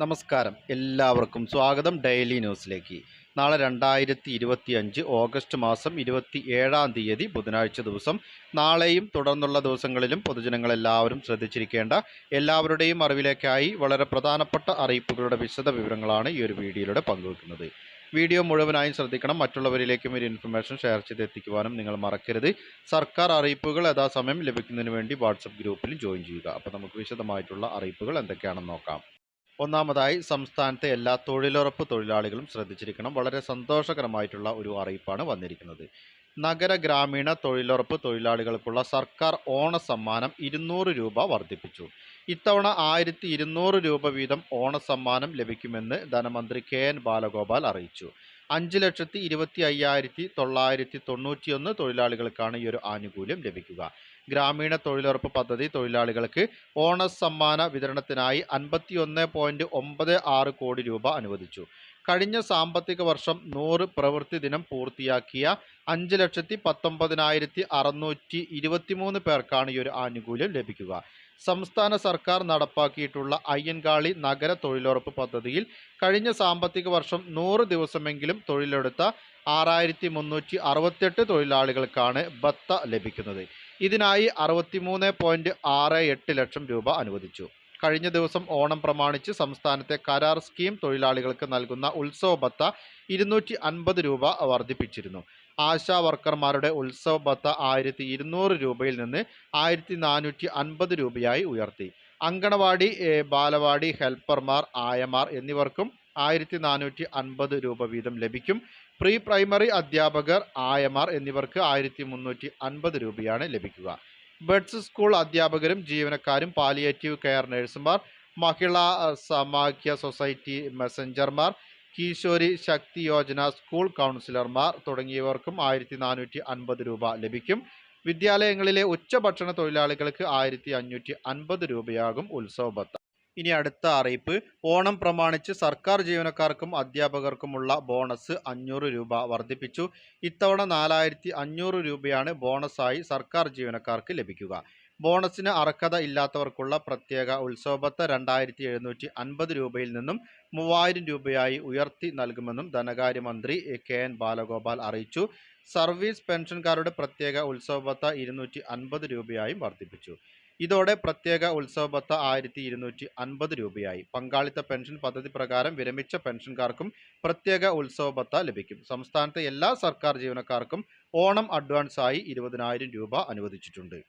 നമസ്കാരം. എല്ലാവർക്കും സ്വാഗതം ഡെയിലി ന്യൂസിലേക്ക്. നാളെ രണ്ടായിരത്തി ഇരുപത്തി അഞ്ച് ഓഗസ്റ്റ് മാസം ഇരുപത്തി ഏഴാം തീയതി ബുധനാഴ്ച ദിവസം. നാളെയും തുടർന്നുള്ള ദിവസങ്ങളിലും പൊതുജനങ്ങളെല്ലാവരും ശ്രദ്ധിച്ചിരിക്കേണ്ട എല്ലാവരുടെയും അറിവിലേക്കായി വളരെ പ്രധാനപ്പെട്ട അറിയിപ്പുകളുടെ വിശദ വിവരങ്ങളാണ് ഈ ഒരു വീഡിയോയിലൂടെ പങ്കുവെക്കുന്നത്. വീഡിയോ മുഴുവനായും ശ്രദ്ധിക്കണം. മറ്റുള്ളവരിലേക്കും ഒരു ഇൻഫർമേഷൻ ഷെയർ ചെയ്ത് എത്തിക്കുവാനും നിങ്ങൾ മറക്കരുത്. സർക്കാർ അറിയിപ്പുകൾ യഥാസമയം ലഭിക്കുന്നതിന് വേണ്ടി വാട്സപ്പ് ഗ്രൂപ്പിൽ ജോയിൻ ചെയ്യുക. അപ്പോൾ നമുക്ക് വിശദമായിട്ടുള്ള അറിയിപ്പുകൾ എന്തൊക്കെയാണെന്ന് നോക്കാം. ഒന്നാമതായി സംസ്ഥാനത്തെ എല്ലാ തൊഴിലുറപ്പ് തൊഴിലാളികളും ശ്രദ്ധിച്ചിരിക്കണം. വളരെ സന്തോഷകരമായിട്ടുള്ള ഒരു അറിയിപ്പാണ് വന്നിരിക്കുന്നത്. നഗര ഗ്രാമീണ തൊഴിലുറപ്പ് തൊഴിലാളികൾക്കുള്ള സർക്കാർ ഓണ സമ്മാനം ഇരുന്നൂറ് രൂപ വർദ്ധിപ്പിച്ചു. ഇത്തവണ ആയിരത്തി ഇരുന്നൂറ് രൂപ വീതം ഓണ സമ്മാനം ലഭിക്കുമെന്ന് ധനമന്ത്രി കെ എൻ ബാലഗോപാൽ അറിയിച്ചു. അഞ്ച് ലക്ഷത്തി ഇരുപത്തി അയ്യായിരത്തി തൊള്ളായിരത്തി തൊണ്ണൂറ്റിയൊന്ന് തൊഴിലാളികൾക്കാണ് ഈ ഒരു ആനുകൂല്യം ലഭിക്കുക. ഗ്രാമീണ തൊഴിലുറപ്പ് പദ്ധതി തൊഴിലാളികൾക്ക് ഓണ സമ്മാന വിതരണത്തിനായി അൻപത്തിയൊന്ന് പോയിന്റ് ഒമ്പത് ആറ് കോടി രൂപ അനുവദിച്ചു. കഴിഞ്ഞ സാമ്പത്തിക വർഷം നൂറ് പ്രവൃത്തി ദിനം പൂർത്തിയാക്കിയ അഞ്ച് ലക്ഷത്തി പത്തൊമ്പതിനായിരത്തി അറുന്നൂറ്റി ഇരുപത്തിമൂന്ന് പേർക്കാണ് ഈ ഒരു ആനുകൂല്യം ലഭിക്കുക. സംസ്ഥാന സർക്കാർ നടപ്പാക്കിയിട്ടുള്ള അയ്യൻകാളി നഗര തൊഴിലുറപ്പ് പദ്ധതിയിൽ കഴിഞ്ഞ സാമ്പത്തിക വർഷം നൂറ് ദിവസമെങ്കിലും തൊഴിലെടുത്ത ആറായിരത്തി മുന്നൂറ്റി അറുപത്തെട്ട് തൊഴിലാളികൾക്കാണ് ബത്ത ലഭിക്കുന്നത്. ഇതിനായി അറുപത്തിമൂന്ന് പോയിന്റ് ആറ് എട്ട് ലക്ഷം രൂപ അനുവദിച്ചു. കഴിഞ്ഞ ദിവസം ഓണം പ്രമാണിച്ച് സംസ്ഥാനത്തെ കരാർ സ്കീം തൊഴിലാളികൾക്ക് നൽകുന്ന ഉത്സവ ബത്ത ഇരുന്നൂറ്റി അൻപത് രൂപ വർദ്ധിപ്പിച്ചിരുന്നു. ആശാ വർക്കർമാരുടെ ഉത്സവ ഭത്ത ആയിരത്തി ഇരുന്നൂറ് രൂപയിൽ നിന്ന് ആയിരത്തി നാനൂറ്റി അൻപത് രൂപയായി ഉയർത്തി. അങ്കണവാടി ബാലവാടി ഹെൽപ്പർമാർ ആയമാർ എന്നിവർക്കും ആയിരത്തി നാനൂറ്റി അൻപത് രൂപ വീതം ലഭിക്കും. പ്രീ പ്രൈമറി അധ്യാപകർ ആയമാർ എന്നിവർക്ക് ആയിരത്തി മുന്നൂറ്റി അൻപത് രൂപയാണ് ലഭിക്കുക. ബഡ്സ് സ്കൂൾ അധ്യാപകരും ജീവനക്കാരും പാലിയേറ്റീവ് കെയർ നഴ്സുമാർ മഹിളാ സമാഖ്യ സൊസൈറ്റി മെസ്സഞ്ചർമാർ കിശോരി ശക്തി യോജന സ്കൂൾ കൗൺസിലർമാർ തുടങ്ങിയവർക്കും ആയിരത്തി നാനൂറ്റി അൻപത് രൂപ ലഭിക്കും. വിദ്യാലയങ്ങളിലെ ഉച്ചഭക്ഷണ തൊഴിലാളികൾക്ക് ആയിരത്തി അഞ്ഞൂറ്റി അൻപത് രൂപയാകും ഉത്സവ ഭത്ത ഇനി അടുത്ത അറിയിപ്പ്. ഓണം പ്രമാണിച്ച് സർക്കാർ ജീവനക്കാർക്കും അധ്യാപകർക്കുമുള്ള ബോണസ് അഞ്ഞൂറ് രൂപ വർദ്ധിപ്പിച്ചു. ഇത്തവണ നാലായിരത്തി അഞ്ഞൂറ് രൂപയാണ് ബോണസായി സർക്കാർ ജീവനക്കാർക്ക് ലഭിക്കുക. ബോണസിന് അർഹത ഇല്ലാത്തവർക്കുള്ള പ്രത്യേക ഉത്സവബത്ത രണ്ടായിരത്തി എഴുന്നൂറ്റി അൻപത് രൂപയിൽ നിന്നും മൂവായിരം രൂപയായി ഉയർത്തി നൽകുമെന്നും ധനകാര്യമന്ത്രി കെ എൻ ബാലഗോപാൽ അറിയിച്ചു. സർവീസ് പെൻഷൻകാരുടെ പ്രത്യേക ഉത്സവബത്ത ഇരുന്നൂറ്റി അൻപത് രൂപയായും വർദ്ധിപ്പിച്ചു. ഇതോടെ പ്രത്യേക ഉത്സവബത്ത ആയിരത്തി ഇരുന്നൂറ്റി അൻപത് രൂപയായി. പങ്കാളിത്ത പെൻഷൻ പദ്ധതി പ്രകാരം വിരമിച്ച പെൻഷൻകാർക്കും പ്രത്യേക ഉത്സവബത്ത ലഭിക്കും. സംസ്ഥാനത്തെ എല്ലാ സർക്കാർ ജീവനക്കാർക്കും ഓണം അഡ്വാൻസായി ഇരുപതിനായിരം രൂപ അനുവദിച്ചിട്ടുണ്ട്.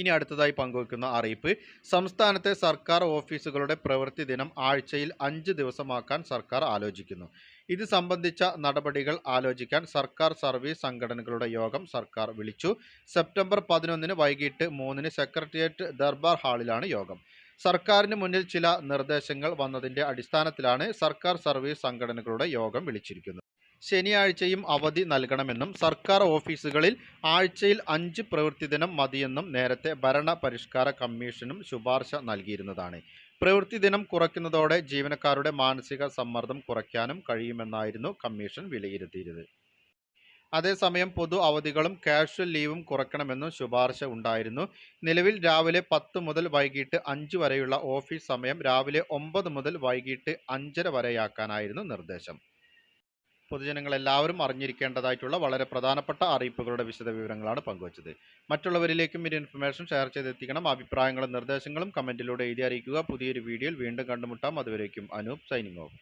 ഇനി അടുത്തതായി പങ്കുവെക്കുന്ന അറിയിപ്പ്. സംസ്ഥാനത്തെ സർക്കാർ ഓഫീസുകളുടെ പ്രവൃത്തി ദിനം ആഴ്ചയിൽ അഞ്ച് ദിവസമാക്കാൻ സർക്കാർ ആലോചിക്കുന്നു. ഇത് സംബന്ധിച്ച നടപടികൾ ആലോചിക്കാൻ സർക്കാർ സർവീസ് സംഘടനകളുടെ യോഗം സർക്കാർ വിളിച്ചു. സെപ്റ്റംബർ പതിനൊന്നിന് വൈകിട്ട് മൂന്നിന് സെക്രട്ടേറിയറ്റ് ദർബാർ ഹാളിലാണ് യോഗം. സർക്കാരിന് മുന്നിൽ ചില നിർദ്ദേശങ്ങൾ വന്നതിന്റെ അടിസ്ഥാനത്തിലാണ് സർക്കാർ സർവീസ് സംഘടനകളുടെ യോഗം വിളിച്ചിരിക്കുന്നത്. ശനിയാഴ്ചയും അവധി നൽകണമെന്നും സർക്കാർ ഓഫീസുകളിൽ ആഴ്ചയിൽ അഞ്ച് പ്രവൃത്തി ദിനം മതിയെന്നും നേരത്തെ ഭരണ പരിഷ്കാര കമ്മീഷനും ശുപാർശ നൽകിയിരുന്നതാണ്. പ്രവൃത്തി ദിനം കുറയ്ക്കുന്നതോടെ ജീവനക്കാരുടെ മാനസിക സമ്മർദ്ദം കുറയ്ക്കാനും കഴിയുമെന്നായിരുന്നു കമ്മീഷൻ വിലയിരുത്തിയത് അതേസമയം പൊതു അവധികളും കാഷ്വൽ ലീവും കുറയ്ക്കണമെന്നും ശുപാർശ ഉണ്ടായിരുന്നു. നിലവിൽ രാവിലെ പത്ത് മുതൽ വൈകിട്ട് അഞ്ച് വരെയുള്ള ഓഫീസ് സമയം രാവിലെ ഒമ്പത് മുതൽ വൈകിട്ട് അഞ്ചര വരെയാക്കാനായിരുന്നു നിർദ്ദേശം. പൊതുജനങ്ങൾ എല്ലാവരും അറിഞ്ഞിരിക്കേണ്ടതായിട്ടുള്ള വളരെ പ്രധാനപ്പെട്ട അറിയിപ്പുകളുടെ വിശദ വിവരങ്ങളാണ് പങ്കുവച്ചത്. മറ്റുള്ളവരിലേക്കും ഈ ഇൻഫർമേഷൻ ഷെയർ ചെയ്തെത്തിക്കണം. അഭിപ്രായങ്ങളും നിർദ്ദേശങ്ങളും കമന്റിലൂടെ എഴുതി അറിയിക്കുക. പുതിയൊരു വീഡിയോയിൽ വീണ്ടും കണ്ടുമുട്ടാം. അതുവരേക്കും അനൂപ് സൈനിങ് ഓഫ്